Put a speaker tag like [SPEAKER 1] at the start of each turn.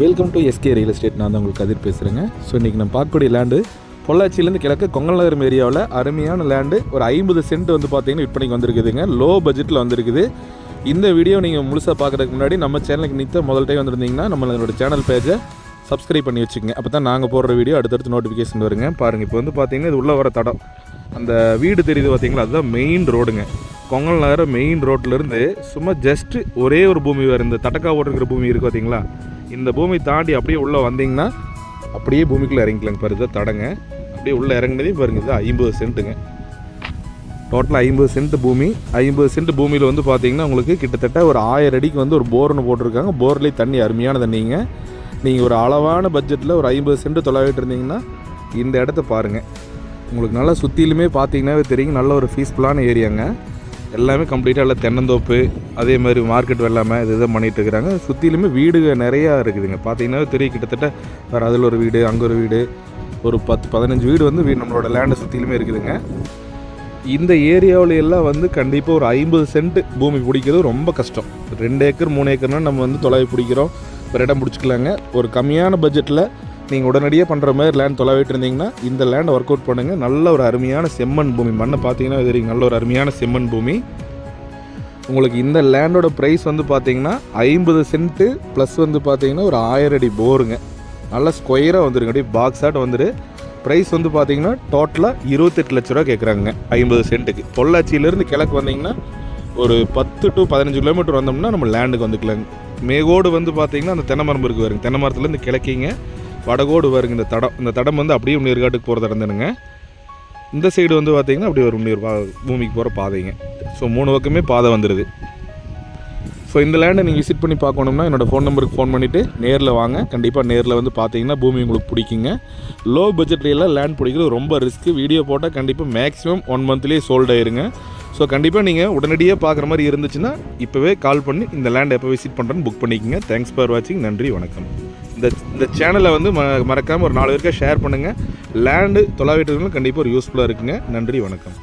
[SPEAKER 1] Welcome to S K real estate நான் தான் உங்களுக்கு கதிர் பேசுகிறேங்க ஸோ இன்றைக்கி நம்ம பார்க்கக்கூடிய லேண்டு பொள்ளாச்சியிலேருந்து கிழக்கு கொங்கல் நகரம் ஏரியாவில் அருமையான லேண்டு ஒரு ஐம்பது சென்ட் வந்து பார்த்தீங்கன்னா விற்பனைக்கு வந்திருக்குதுங்க. லோ பட்ஜெட்டில் வந்திருக்குது. இந்த வீடியோ நீங்கள் முழுசாக பார்க்குறதுக்கு முன்னாடி நம்ம சேனலுக்கு நித்த முதல் டைம் வந்திருந்தீங்கன்னா நம்மளோட சேனல் பேஜை சப்ஸ்கிரைப் பண்ணி வச்சுக்கோங்க. அப்போ தான் நாங்கள் போடுற வீடியோ அடுத்தடுத்து நோட்டிஃபிகேஷன் வருங்க. பாருங்கள் இப்போ வந்து பார்த்தீங்கன்னா இது உள்ளே வர தடம். அந்த வீடு தெரியுது பார்த்தீங்களா அதுதான் மெயின் ரோடுங்க கொங்கல் நகரம் மெயின் ரோட்டிலேருந்து சும்மா ஜஸ்ட்டு ஒரே ஒரு பூமி வேறு இந்த தட்டக்கா ஓட்டுருக்கிற பூமி இருக்குது பார்த்தீங்களா இந்த பூமி தாண்டி அப்படியே உள்ளே வந்தீங்கன்னா அப்படியே பூமிக்குள்ளே இறங்கிக்கலாங்க பாரு. இதை தடங்க. அப்படியே உள்ளே இறங்குனதே பாருங்க. இது ஐம்பது சென்ட்டுங்க. டோட்டலாக ஐம்பது சென்ட் பூமி. ஐம்பது சென்ட் பூமியில் வந்து பார்த்தீங்கன்னா உங்களுக்கு கிட்டத்தட்ட ஒரு ஆயிரம் அடிக்கு வந்து ஒரு போர்னு போட்டிருக்காங்க. போர்லேயே தண்ணி அருமையான தண்ணிங்க. நீங்கள் ஒரு அளவான பட்ஜெட்டில் ஒரு ஐம்பது சென்ட் தொலைவிட்டு இருந்தீங்கன்னா இந்த இடத்த பாருங்கள் உங்களுக்கு நல்லா சுற்றிலுமே பார்த்தீங்கன்னாவே தெரியும். நல்ல ஒரு பீஸ்ஃபுல்லான ஏரியாங்க எல்லாமே கம்ப்ளீட்டாக எல்லாம் தென்னந்தோப்பு அதே மாதிரி மார்க்கெட் வெள்ளாமை இது இதை பண்ணிகிட்டு இருக்கிறாங்க. சுற்றிலுமே வீடுங்க நிறையா இருக்குதுங்க. பார்த்தீங்கன்னா தெரியும் கிட்டத்தட்ட வேறு அதில் ஒரு வீடு அங்கே ஒரு வீடு ஒரு பத்து பதினஞ்சு வீடு வந்து வீ- நம்மளோட லேண்டை சுற்றிலுமே இருக்குதுங்க. இந்த ஏரியாவில எல்லாம் வந்து கண்டிப்பாக ஒரு ஐம்பது சென்ட் பூமி பிடிக்கிறது ரொம்ப கஷ்டம். ரெண்டு ஏக்கர் மூணு ஏக்கர்னால் நம்ம வந்து தொலைவி பிடிக்கிறோம். ஒரு இடம் பிடிச்சிக்கலாங்க. ஒரு கம்மியான பட்ஜெட்டில் நீங்கள் உடனடியாக பண்ணுற மாதிரி லேண்ட் தொலைவிட்டு இருந்தீங்கன்னா இந்த லேண்டை ஒர்க் அவுட் பண்ணுங்கள் நல்ல ஒரு அருமையான செம்மண் பூமி. மண்ணை பார்த்தீங்கன்னா தெரியும் நல்ல ஒரு அருமையான செம்மண் பூமி. உங்களுக்கு இந்த லேண்டோட ப்ரைஸ் வந்து பார்த்தீங்கன்னா ஐம்பது சென்ட்டு ப்ளஸ் வந்து பார்த்தீங்கன்னா ஒரு ஆயிரம் அடி போருங்க. நல்லா ஸ்கொயராக வந்துருங்க. அப்படியே பாக்ஸ் ஆட் வந்துரு. ப்ரைஸ் வந்து பார்த்தீங்கன்னா டோட்டலாக இருபத்தெட்டு லட்ச ரூபா கேட்குறாங்க ஐம்பது சென்ட்டுக்கு பொள்ளாச்சியிலேருந்து கிழக்கு வந்தீங்கன்னா ஒரு பத்து டு பதினஞ்சு கிலோமீட்டர் வந்தோம்னா நம்ம லேண்டுக்கு வந்துக்கலாங்க. மேகோடு வந்து பார்த்தீங்கன்னா அந்த தென்னை மரம் இருக்கு வருங்க தென்னை மரத்துலேருந்து கிழக்கிங்க வடகோடு வருங்க இந்த தடம் இந்த தடம் வந்து அப்படியே உன்னீர்காட்டுக்கு போகிற தடம் தானுங்க இந்த சைடு வந்து பார்த்தீங்கன்னா அப்படியே ஒரு முன்னீர் பா பூமிக்கு போகிற பாதைங்க. ஸோ மூணு பக்கமே பாதை வந்துடுது ஸோ இந்த லேண்டை நீங்கள் விசிட் பண்ணி பார்க்கணும்னா என்னோடய ஃபோன் நம்பருக்கு ஃபோன் பண்ணிவிட்டு நேரில் வாங்க. கண்டிப்பாக நேரில் வந்து பார்த்தீங்கன்னா பூமி உங்களுக்கு பிடிக்குங்க. லோ பட்ஜெட்லாம் லேண்ட் பிடிக்கிறது ரொம்ப ரிஸ்க்கு வீடியோ போட்டால் கண்டிப்பாக மேக்ஸிமம் ஒன் மந்த்லேயே சோல்ட் ஆயிருங்க. ஸோ கண்டிப்பாக நீங்கள் உடனடியாக பார்க்குற மாதிரி இருந்துச்சுன்னா இப்போவே கால் பண்ணி இந்த லேண்ட் எப்போ விசிட் பண்ணுறேன்னு புக் பண்ணிக்கோங்க. தேங்க்ஸ் ஃபார் வாட்சிங் நன்றி வணக்கம். இந்த இந்த சேனலை வந்து ம மறக்காமல் ஒரு நாலு பேருக்கா ஷேர் பண்ணுங்கள் லேண்டு தொலைவிட்டு கண்டிப்பாக ஒரு யூஸ்ஃபுல்லாக இருக்குங்க. நன்றி வணக்கம்.